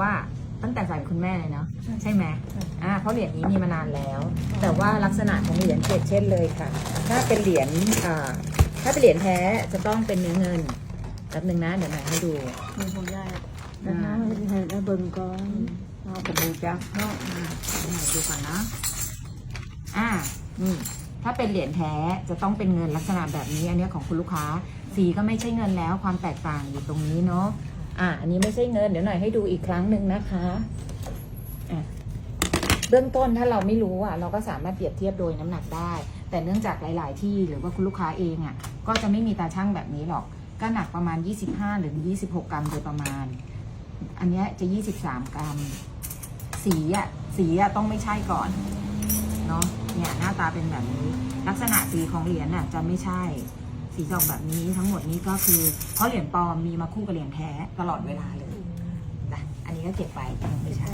ว่าตั้งแต่สายคุณแม่เลยเนาะใช่ไหมใช่อ่าเพราะเหรียญนี้มีมานานแล้ว แต่ว่าลักษณะของเหรียญเกศเช่นเลยค่ะ ถ้าเป็นเหรียญอ่าถ้าเป็นเหรียญแท้จะต้องเป็นเนื้อเงินแป๊บนึงนะเดี๋ยวหน่อยให้ดูมีหัวใหญ่อ่านะคะให้ได้เบิ่งก่อนเอากระบูจักเนาะอ่าเดี๋ยวหน่อยดูก่อนนะอ่านี่ถ้าเป็นเหรียญแท้จะต้องเป็นเงินลักษณะแบบนี้อันเนี้ยของคุณลูกค้า สีก็ไม่ใช่เงินแล้วความแตกต่างอยู่ตรงนี้เนาะ อ่าอันนี้ไม่ใช่เงิน เดี๋ยวหน่อยให้ดูอีกครั้งหนึ่งนะคะอะเบื้องต้นถ้าเราไม่รู้อะเราก็สามารถเปรียบเทียบโดยน้ำหนักได้ แต่เนื่องจากหลาย ๆ ที่หรือว่าคุณลูกค้าเองอะก็จะไม่มีตาช่างแบบนี้หรอก ก็หนักประมาณ 25 หรือ 26 กรัมโดยประมาณ อันนี้ยจะ 23 กรัม สีอะสีอะต้องไม่ใช่ก่อนเนาะเนี่ยหน้าตาเป็นแบบนี้ ลักษณะสีของเหรียญน่ะจะไม่ใช่ สีดอกแบบนี้ทั้งหมดนี้ก็คือ เพราะเหรียญปลอมมีมาคู่กับเหรียญแท้ตลอดเวลาเลยนะอันนี้ก็เก็บไปยังไม่ใช่